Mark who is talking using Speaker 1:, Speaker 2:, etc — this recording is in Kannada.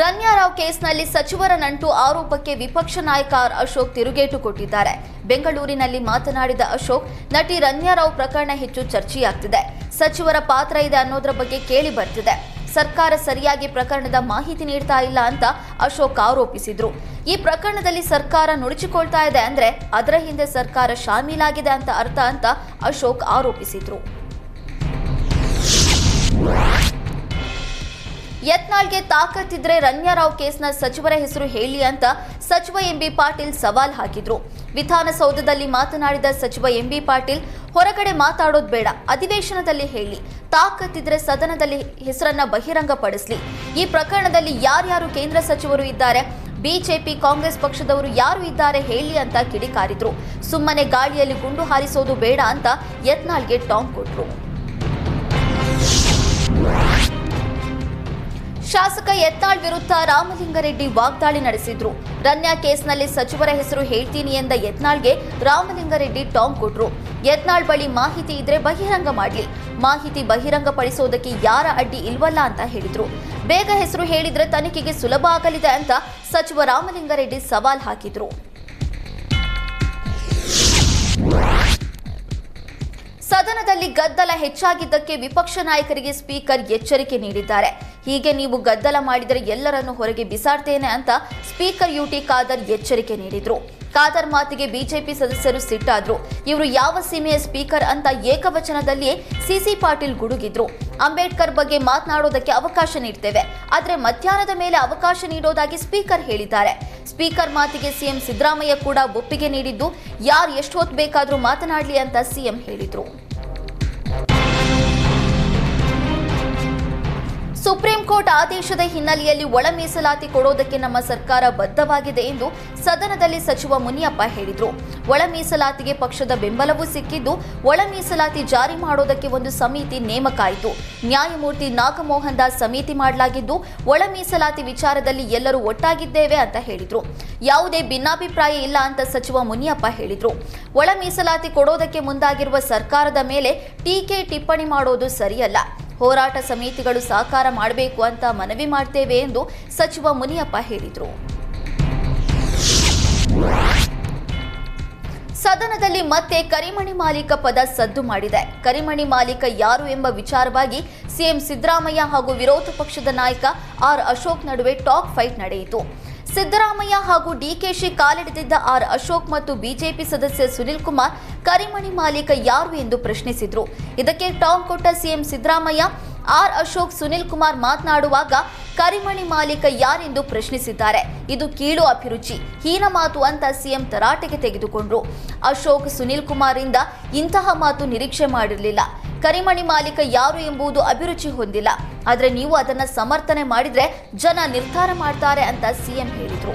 Speaker 1: ರನ್ಯಾರಾವ್ ಕೇಸ್ನಲ್ಲಿ ಸಚಿವರ ನಂಟು ಆರೋಪಕ್ಕೆ ವಿಪಕ್ಷ ನಾಯಕ ಅಶೋಕ್ ತಿರುಗೇಟು ಕೊಟ್ಟಿದ್ದಾರೆ. ಬೆಂಗಳೂರಿನಲ್ಲಿ ಮಾತನಾಡಿದ ಅಶೋಕ್, ನಟಿ ರನ್ಯಾರಾವ್ ಪ್ರಕರಣ ಹೆಚ್ಚು ಚರ್ಚೆಯಾಗ್ತಿದೆ. ಸಚಿವರ ಪಾತ್ರ ಇದೆ ಅನ್ನೋದ್ರ ಬಗ್ಗೆ ಕೇಳಿ ಬರ್ತಿದೆ. ಸರ್ಕಾರ ಸರಿಯಾಗಿ ಪ್ರಕರಣದ ಮಾಹಿತಿ ನೀಡ್ತಾ ಇಲ್ಲ ಅಂತ ಅಶೋಕ್ ಆರೋಪಿಸಿದ್ರು. ಈ ಪ್ರಕರಣದಲ್ಲಿ ಸರ್ಕಾರ ನುಡಿಚಿಕೊಳ್ತಾ ಇದೆ ಅಂದ್ರೆ ಅದರ ಹಿಂದೆ ಸರ್ಕಾರ ಶಾಮೀಲಾಗಿದೆ ಅಂತ ಅರ್ಥ ಅಂತ ಅಶೋಕ್ ಆರೋಪಿಸಿದ್ರು. ಯತ್ನಾಳ್ಗೆ ತಾಕತ್ತಿದ್ರೆ ರನ್ಯಾರಾವ್ ಕೇಸ್ನ ಸಚಿವರ ಹೆಸರು ಹೇಳಿ ಅಂತ ಸಚಿವ ಎಂಬಿ ಪಾಟೀಲ್ ಸವಾಲ್ ಹಾಕಿದ್ರು. ವಿಧಾನಸೌಧದಲ್ಲಿ ಮಾತನಾಡಿದ ಸಚಿವ ಎಂಬಿ ಪಾಟೀಲ್, ಹೊರಗಡೆ ಮಾತಾಡೋದು ಬೇಡ, ಅಧಿವೇಶನದಲ್ಲಿ ಹೇಳಿ. ತಾಕತ್ತಿದ್ರೆ ಸದನದಲ್ಲಿ ಹೆಸರನ್ನ ಬಹಿರಂಗಪಡಿಸಲಿ. ಈ ಪ್ರಕರಣದಲ್ಲಿ ಯಾರ್ಯಾರು ಕೇಂದ್ರ ಸಚಿವರು ಇದ್ದಾರೆ, ಬಿಜೆಪಿ, ಕಾಂಗ್ರೆಸ್ ಪಕ್ಷದವರು ಯಾರು ಇದ್ದಾರೆ ಹೇಳಿ ಅಂತ ಕಿಡಿಕಾರಿದ್ರು. ಸುಮ್ಮನೆ ಗಾಳಿಯಲ್ಲಿ ಗುಂಡು ಹಾರಿಸೋದು ಬೇಡ ಅಂತ ಯತ್ನಾಳ್ಗೆ ಟಾಂಗ್ ಕೊಟ್ರು. ಶಾಸಕ ಯತ್ನಾಳ್ ವಿರುದ್ಧ ರಾಮಲಿಂಗಾರೆಡ್ಡಿ ವಾಗ್ದಾಳಿ ನಡೆಸಿದ್ರು. ರನ್ಯಾ ಕೇಸ್ನಲ್ಲಿ ಸಚಿವರ ಹೆಸರು ಹೇಳ್ತೀನಿ ಎಂದ ಯತ್ನಾಳ್ಗೆ ರಾಮಲಿಂಗಾರೆಡ್ಡಿ ಟಾಂಗ್ ಕೊಟ್ರು. ಯತ್ನಾಳ್ ಬಳಿ ಮಾಹಿತಿ ಇದ್ರೆ ಬಹಿರಂಗ ಮಾಡ್ಲಿ. ಮಾಹಿತಿ ಬಹಿರಂಗಪಡಿಸೋದಕ್ಕೆ ಯಾರ ಅಡ್ಡಿ ಇಲ್ವಲ್ಲ ಅಂತ ಹೇಳಿದ್ರು. ಬೇಗ ಹೆಸರು ಹೇಳಿದ್ರೆ ತನಿಖೆಗೆ ಸುಲಭ ಆಗಲಿದೆ ಅಂತ ಸಚಿವ ರಾಮಲಿಂಗಾರೆಡ್ಡಿ ಸವಾಲ್ ಹಾಕಿದ್ರು. ಸದನದಲ್ಲಿ ಗದ್ದಲ ಹೆಚ್ಚಾಗಿದ್ದಕ್ಕೆ ವಿಪಕ್ಷ ನಾಯಕರಿಗೆ ಸ್ಪೀಕರ್ ಎಚ್ಚರಿಕೆ ನೀಡಿದ್ದಾರೆ. ಹೀಗೆ ನೀವು ಗದ್ದಲ ಮಾಡಿದರೆ ಎಲ್ಲರನ್ನು ಹೊರಗೆ ಬಿಸಾಡ್ತೇನೆ ಅಂತ ಸ್ಪೀಕರ್ ಯುಟಿ ಖಾದರ್ ಎಚ್ಚರಿಕೆ ನೀಡಿದ್ರು. ಖಾದರ್ ಮಾತಿಗೆ ಬಿಜೆಪಿ ಸದಸ್ಯರು ಸಿಟ್ಟಾದ್ರು. ಇವರು ಯಾವ ಸೀಮೆಯ ಸ್ಪೀಕರ್ ಅಂತ ಏಕವಚನದಲ್ಲಿಯೇ ಸಿಸಿ ಪಾಟೀಲ್ ಗುಡುಗಿದ್ರು. ಅಂಬೇಡ್ಕರ್ ಬಗ್ಗೆ ಮಾತನಾಡೋದಕ್ಕೆ ಅವಕಾಶ ನೀಡ್ತೇವೆ. ಆದ್ರೆ ಮಧ್ಯಾಹ್ನದ ಮೇಲೆ ಅವಕಾಶ ನೀಡೋದಾಗಿ ಸ್ಪೀಕರ್ ಹೇಳಿದ್ದಾರೆ. ಸ್ಪೀಕರ್ ಮಾತಿಗೆ ಸಿಎಂ ಸಿದ್ದರಾಮಯ್ಯ ಕೂಡ ಒಪ್ಪಿಗೆ ನೀಡಿದ್ದು, ಯಾರು ಎಷ್ಟು ಹೊತ್ತು ಬೇಕಾದರೂ ಮಾತನಾಡಲಿ ಅಂತ ಸಿಎಂ ಹೇಳಿದ್ರು. ಸುಪ್ರೀಂ ಕೋರ್ಟ್ ಆದೇಶದ ಹಿನ್ನೆಲೆಯಲ್ಲಿ ಒಳ ಮೀಸಲಾತಿ ಕೊಡೋದಕ್ಕೆ ನಮ್ಮ ಸರ್ಕಾರ ಬದ್ಧವಾಗಿದೆ ಎಂದು ಸದನದಲ್ಲಿ ಸಚಿವ ಮುನಿಯಪ್ಪ ಹೇಳಿದರು. ಒಳ ಮೀಸಲಾತಿಗೆ ಪಕ್ಷದ ಬೆಂಬಲವೂ ಸಿಕ್ಕಿದ್ದು, ಒಳ ಮೀಸಲಾತಿ ಜಾರಿ ಮಾಡೋದಕ್ಕೆ ಒಂದು ಸಮಿತಿ ನೇಮಕ ಆಯಿತು ನ್ಯಾಯಮೂರ್ತಿ ನಾಗಮೋಹನ್ ದಾಸ್ ಸಮಿತಿ ಮಾಡಲಾಗಿದ್ದು, ಒಳ ಮೀಸಲಾತಿ ವಿಚಾರದಲ್ಲಿ ಎಲ್ಲರೂ ಒಟ್ಟಾಗಿದ್ದೇವೆ ಅಂತ ಹೇಳಿದರು. ಯಾವುದೇ ಭಿನ್ನಾಭಿಪ್ರಾಯ ಇಲ್ಲ ಅಂತ ಸಚಿವ ಮುನಿಯಪ್ಪ ಹೇಳಿದರು. ಒಳ ಮೀಸಲಾತಿ ಕೊಡೋದಕ್ಕೆ ಮುಂದಾಗಿರುವ ಸರ್ಕಾರದ ಮೇಲೆ ಟೀಕೆ ಟಿಪ್ಪಣಿ ಮಾಡೋದು ಸರಿಯಲ್ಲ. ಹೋರಾಟ ಸಮಿತಿಗಳು ಸಹಕಾರ ಮಾಡಬೇಕು ಅಂತ ಮನವಿ ಮಾಡ್ತೇವೆ ಎಂದು ಸಚಿವ ಮುನಿಯಪ್ಪ ಹೇಳಿದರು. ಸದನದಲ್ಲಿ ಮತ್ತೆ ಕರಿಮಣಿ ಮಾಲೀಕ ಪದ ಸದ್ದು ಮಾಡಿದೆ. ಕರಿಮಣಿ ಮಾಲೀಕ ಯಾರು ಎಂಬ ವಿಚಾರವಾಗಿ ಸಿಎಂ ಸಿದ್ದರಾಮಯ್ಯ ಹಾಗೂ ವಿರೋಧ ಪಕ್ಷದ ನಾಯಕ ಆರ್ ಅಶೋಕ್ ನಡುವೆ ಟಾಕ್ ಫೈಟ್ ನಡೆಯಿತು. ಸಿದ್ದರಾಮಯ್ಯ ಹಾಗೂ ಡಿಕೆಶಿ ಕಾಲಿಡಿದಿದ್ದ ಆರ್ ಅಶೋಕ್ ಮತ್ತು ಬಿಜೆಪಿ ಸದಸ್ಯ ಸುನಿಲ್ ಕುಮಾರ್, ಕರಿಮಣಿ ಮಾಲೀಕ ಯಾರು ಎಂದು ಪ್ರಶ್ನಿಸಿದ್ರು. ಇದಕ್ಕೆ ಟಾಂಗ್ ಕೊಟ್ಟ ಸಿಎಂ ಸಿದ್ದರಾಮಯ್ಯ ಆರ್ ಅಶೋಕ್ ಸುನಿಲ್ ಕುಮಾರ್ ಮಾತನಾಡುವಾಗ, ಕರಿಮಣಿ ಮಾಲೀಕ ಯಾರೆಂದು ಪ್ರಶ್ನಿಸಿದ್ದಾರೆ. ಇದು ಕೀಳು ಅಭಿರುಚಿ, ಹೀನ ಮಾತು ಅಂತ ಸಿಎಂ ತರಾಟೆಗೆ ತೆಗೆದುಕೊಂಡ್ರು. ಅಶೋಕ್ ಸುನಿಲ್ ಕುಮಾರ್ ಇಂದ ಇಂತಹ ಮಾತು ನಿರೀಕ್ಷೆ ಮಾಡಿರಲಿಲ್ಲ. ಕರಿಮಣಿ ಮಾಲೀಕ ಯಾರು ಎಂಬುದು ಅಭಿರುಚಿ ಹೊಂದಿಲ್ಲ. ಆದರೆ ನೀವು ಅದನ್ನ ಸಮರ್ಥನೆ ಮಾಡಿದ್ರೆ ಜನ ನಿರ್ಧಾರ ಮಾಡ್ತಾರೆ ಅಂತ ಸಿಎಂ ಹೇಳಿದ್ರು.